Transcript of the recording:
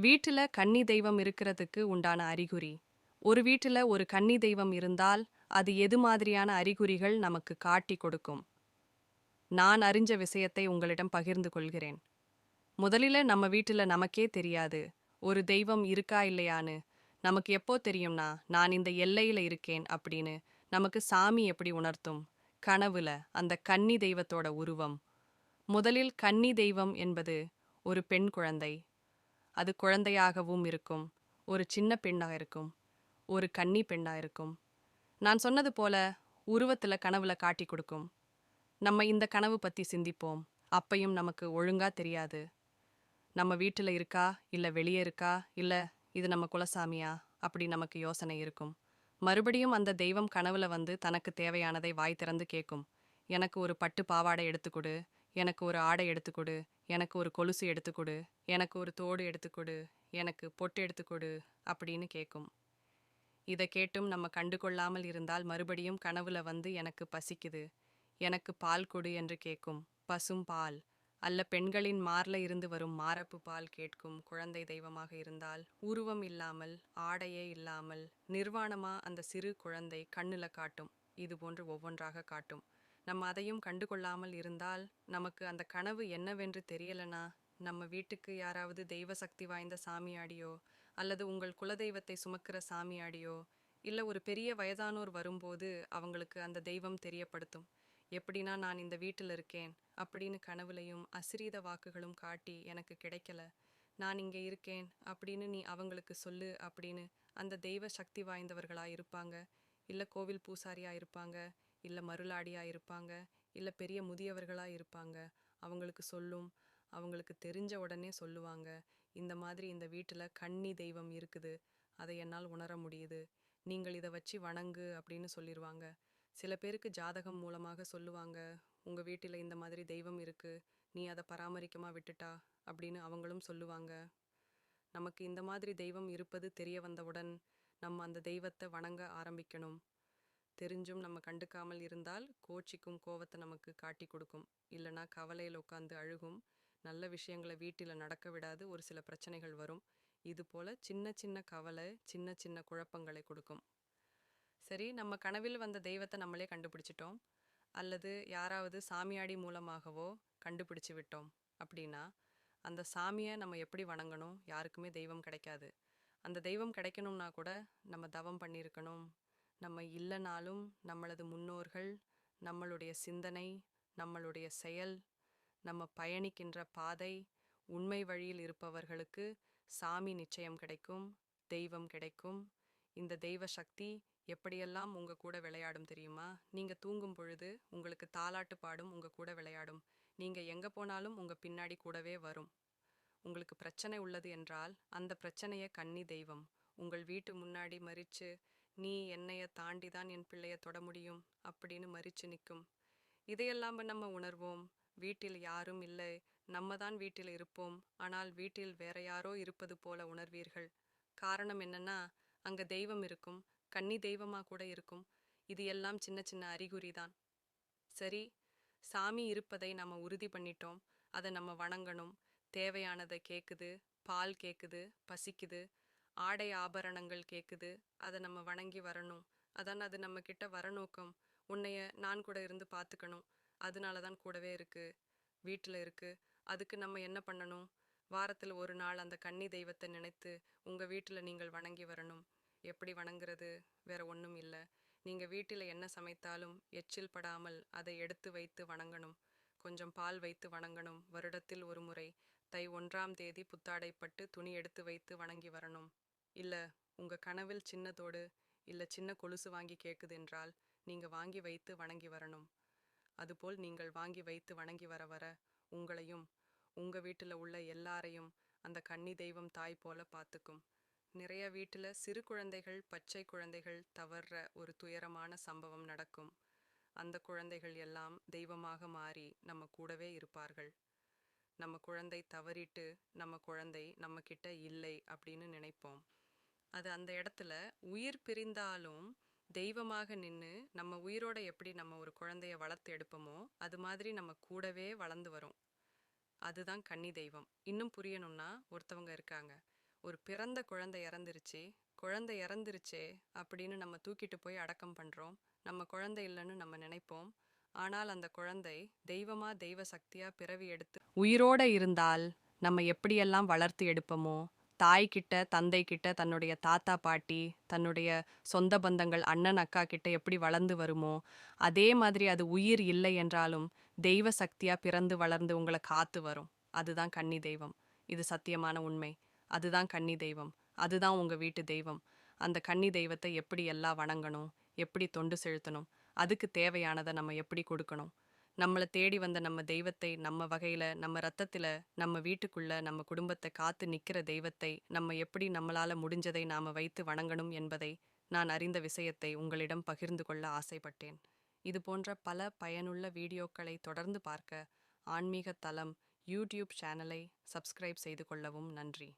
வீட்டுல கன்னி தெய்வம் இருக்கிறதுக்கு உண்டான அறிகுறி. ஒரு வீட்டுல ஒரு கன்னி தெய்வம் இருந்தால் அது எது மாதிரியான அறிகுறிகள் நமக்கு காட்டி கொடுக்கும்? நான் அறிஞ்ச விஷயத்தை உங்களிடம் பகிர்ந்து கொள்கிறேன். முதலில் நம்ம வீட்டுல நமக்கே தெரியாது ஒரு தெய்வம் இருக்கா இல்லையான்னு. நமக்கு எப்போ தெரியும்னா நான் இந்த எல்லையில இருக்கேன் அப்படின்னு நமக்கு சாமி எப்படி உணர்த்தும்? கனவுல அந்த கன்னி தெய்வத்தோட உருவம். முதலில் கன்னி தெய்வம் என்பது ஒரு பெண் குழந்தை அது குழந்தையாகவும் இருக்கும். ஒரு சின்ன பெண்ணாக இருக்கும். ஒரு கன்னி பெண்ணாக இருக்கும். நான் சொன்னது போல உருவத்துல கனவுல காட்டி கொடுக்கும். நம்ம இந்த கனவு பத்தி சிந்திப்போம். அப்பையும் நமக்கு ஒழுங்கா தெரியாது. நம்ம வீட்டில் இருக்கா? இல்ல வெளியே இருக்கா? இல்ல இது நம்ம குலசாமியா? அப்படி நமக்கு யோசனை இருக்கும். மறுபடியும் அந்த தெய்வம் கனவுல வந்து தனக்கு தேவையானதை வாய் திறந்து கேட்கும் எனக்கு ஒரு பட்டு பாவாடை எடுத்துக்கொடு எனக்கு ஒரு ஆடை எடுத்துக்கொடு எனக்கு ஒரு கொலுசு எடுத்துக்கொடு எனக்கு ஒரு தோடு எடுத்துக்கொடு எனக்கு பொட்டு எடுத்துக்கொடு அப்படின்னு கேட்கும் இதை கேட்டும் நம்ம கண்டு கொள்ளாமல் இருந்தால் மறுபடியும் கனவுல வந்து எனக்கு பசிக்குது. எனக்கு பால் கொடு என்று கேட்கும் பசும் பால். அல்ல பெண்களின் மார்ல இருந்து வரும் மாரப்பு பால் கேட்கும். குழந்தை தெய்வமாக இருந்தால் உருவம் இல்லாமல் ஆடையே இல்லாமல் நிர்வாணமா அந்த சிறு குழந்தை கண்ணுல காட்டும். இது போன்று ஒவ்வொன்றாக காட்டும். நம்ம அதையும் கண்டுகொள்ளாமல் இருந்தால் நமக்கு அந்த கனவு என்னவென்று தெரியலனா? நம்ம வீட்டுக்கு யாராவது தெய்வ சக்தி வாய்ந்த சாமியாடியோ அல்லது உங்கள் குலதெய்வத்தை சுமக்கிற சாமியாடியோ இல்ல ஒரு பெரிய வயதானோர் வரும்போது அவங்களுக்கு அந்த தெய்வம் தெரியப்படுத்தும். எப்படின்னா நான் இந்த வீட்டில் இருக்கேன் அப்படின்னு கனவுலையும் அசிரீத வாக்குகளும் காட்டி எனக்கு கிடைக்கல. நான் இங்கே இருக்கேன் அப்படின்னு நீ அவங்களுக்கு சொல்லு அப்படின்னு அந்த தெய்வ சக்தி வாய்ந்தவர்களா இருப்பாங்க இல்ல கோவில் பூசாரியா இருப்பாங்க இல்லை மருளாடியாக இருப்பாங்க இல்லை பெரிய முதியவர்களாக இருப்பாங்க அவங்களுக்கு சொல்லும் அவங்களுக்கு தெரிஞ்ச உடனே சொல்லுவாங்க இந்த மாதிரி இந்த வீட்டில் கன்னி தெய்வம் இருக்குது அதை என்னால் உணர முடியுது நீங்கள் இதை வச்சு வணங்கு அப்படின்னு சொல்லிடுவாங்க சில பேருக்கு ஜாதகம் மூலமாக சொல்லுவாங்க உங்கள் வீட்டில் இந்த மாதிரி தெய்வம் இருக்கு நீ அதை பராமரிக்கமா விட்டுட்டா அப்படின்னு அவங்களும் சொல்லுவாங்க. நமக்கு இந்த மாதிரி தெய்வம் இருப்பது தெரிய வந்தவுடன் நம்ம அந்த தெய்வத்தை வணங்க ஆரம்பிக்கணும். தெரிஞ்சும் நம்ம கண்டுக்காமல் இருந்தால் கோச்சிக்கும் கோவத்தை நமக்கு காட்டி கொடுக்கும். இல்லைன்னா கவலையில் உட்காந்து அழுகும். நல்ல விஷயங்களை வீட்டில் நடக்க விடாது ஒரு சில பிரச்சனைகள் வரும். இது போல் சின்ன சின்ன கவலை சின்ன சின்ன குழப்பங்களை கொடுக்கும். சரி நம்ம கனவில் வந்த தெய்வத்தை நம்மளே கண்டுபிடிச்சிட்டோம். அல்லது யாராவது சாமியாடி மூலமாகவோ கண்டுபிடிச்சு விட்டோம் அப்படின்னா அந்த சாமியை நம்ம எப்படி வணங்கணும்? யாருக்குமே தெய்வம் கிடைக்காது. அந்த தெய்வம் கிடைக்கணும்னா கூட நம்ம தவம் பண்ணியிருக்கணும். நம்ம இல்லைனாலும் நம்மளது முன்னோர்கள் நம்மளுடைய சிந்தனை நம்மளுடைய செயல் நம்ம பயணிக்கின்ற பாதை உண்மை வழியில் இருப்பவர்களுக்கு சாமி நிச்சயம் கிடைக்கும் தெய்வம் கிடைக்கும். இந்த தெய்வ சக்தி எப்படியெல்லாம் உங்க கூட விளையாடும் தெரியுமா? நீங்க தூங்கும் பொழுது உங்களுக்கு தாலாட்டு பாடும் உங்க கூட விளையாடும். நீங்க எங்க போனாலும் உங்க பின்னாடி கூடவே வரும். உங்களுக்கு பிரச்சனை உள்ளது என்றால் அந்த பிரச்சனையை கன்னி தெய்வம். உங்கள் வீட்டு முன்னாடி மறித்து நீ என்னைய தாண்டி தான் என் பிள்ளைய தொட முடியும் அப்படின்னு மறிச்சு நிற்கும். இதையெல்லாம் நம்ம உணர்வோம். வீட்டில் யாரும் இல்லை. நம்ம தான் வீட்டில் இருப்போம். ஆனால் வீட்டில் வேற யாரோ இருப்பது போல உணர்வீர்கள். காரணம் என்னன்னா அங்க தெய்வம் இருக்கும். கன்னி தெய்வமா கூட இருக்கும். இது எல்லாம் சின்ன சின்ன அறிகுறி தான் சரி சாமி இருப்பதை நம்ம உறுதி பண்ணிட்டோம். அதை நம்ம வணங்கணும். தேவையானதை கேக்குது பால் கேக்குது பசிக்குது. ஆடை ஆபரணங்கள் கேக்குது. அதை நம்ம வணங்கி வரணும். அதான் அது நம்ம கிட்ட வரநோக்கம் உன்னைய நான் கூட இருந்து பார்த்துக்கணும் அதனால தான் கூடவே இருக்கு. வீட்டில் இருக்கு. அதுக்கு நம்ம என்ன பண்ணணும்? வாரத்தில் ஒரு நாள் அந்த கன்னி தெய்வத்தை நினைத்து உங்க வீட்டில் நீங்கள் வணங்கி வரணும். எப்படி வணங்குறது? வேற ஒன்றும் இல்லை. நீங்க வீட்டில் என்ன சமைத்தாலும் எச்சில் படாமல் அதை எடுத்து வைத்து வணங்கணும். கொஞ்சம் பால் வைத்து வணங்கணும். வருடத்தில் ஒரு முறை. தை ஒன்றாம் தேதி புத்தாடைப்பட்டு துணி எடுத்து வைத்து வணங்கி வரணும். இல்ல உங்க கனவில் சின்னதோடு இல்ல சின்ன கொலுசு வாங்கி கேட்குதென்றால் நீங்க வாங்கி வைத்து வணங்கி வரணும். அதுபோல் நீங்கள் வாங்கி வைத்து வணங்கி வர வர உங்களையும் உங்க வீட்டுல உள்ள எல்லாரையும் அந்த கன்னி தெய்வம் தாய் போல பார்த்துக்கும். நிறைய வீட்டுல சிறு குழந்தைகள் பச்சை குழந்தைகள் தவறுற ஒரு துயரமான சம்பவம் நடக்கும். அந்த குழந்தைகள் எல்லாம் தெய்வமாக மாறி நம்ம கூடவே இருப்பார்கள். நம்ம குழந்தை தவறிட்டு நம்ம குழந்தை நம்ம கிட்ட இல்லை அப்படின்னு நினைப்போம். அது அந்த இடத்துல உயிர் பிரிந்தாலும் தெய்வமாக நின்று நம்ம உயிரோட எப்படி நம்ம ஒரு குழந்தைய வளர்த்து எடுப்போமோ அது மாதிரி நம்ம கூடவே வளர்ந்து வரும். அதுதான் கன்னி தெய்வம். இன்னும் புரியணும்னா ஒருத்தவங்க இருக்காங்க. ஒரு பிறந்த குழந்தை இறந்துருச்சு குழந்தை இறந்துருச்சே அப்படின்னு நம்ம தூக்கிட்டு போய் அடக்கம் பண்ணுறோம் நம்ம குழந்தை இல்லைன்னு நம்ம நினைப்போம் ஆனால் அந்த குழந்தை தெய்வமா தெய்வ சக்தியா பிறவி எடுத்து உயிரோட இருந்தால் நம்ம எப்படியெல்லாம் வளர்த்து எடுப்போமோ தாய்கிட்ட தந்தை கிட்ட தன்னுடைய தாத்தா பாட்டி தன்னுடைய சொந்த பந்தங்கள் அண்ணன் அக்கா கிட்ட எப்படி வளர்ந்து வருமோ அதே மாதிரி அது உயிர் இல்லை என்றாலும் தெய்வ சக்தியா பிறந்து வளர்ந்து உங்களை காத்து வரும். அதுதான் கன்னி தெய்வம். இது சத்தியமான உண்மை. அதுதான் கன்னி தெய்வம். அதுதான் உங்க வீட்டு தெய்வம். அந்த கன்னி தெய்வத்தை எப்படி எல்லாம் வணங்கணும்? எப்படி தொண்டு செலுத்தணும்? அதுக்கு தேவையானதை நம்ம எப்படி கொடுக்கணும்? நம்மளை தேடி வந்த நம்ம தெய்வத்தை நம்ம வகையில நம்ம ரத்தத்துல நம்ம வீட்டுக்குள்ள நம்ம குடும்பத்தை காத்து நிக்கிற தெய்வத்தை நம்ம எப்படி நம்மளால முடிஞ்சதை நாம வைத்து வணங்கணும் என்பதை நான் அறிந்த விஷயத்தை உங்களிடம் பகிர்ந்து கொள்ள ஆசைப்பட்டேன். இது போன்ற பல பயனுள்ள வீடியோக்களை தொடர்ந்து பார்க்க ஆன்மீக தளம் யூடியூப் சேனலை சப்ஸ்கிரைப் செய்து கொள்ளவும் நன்றி.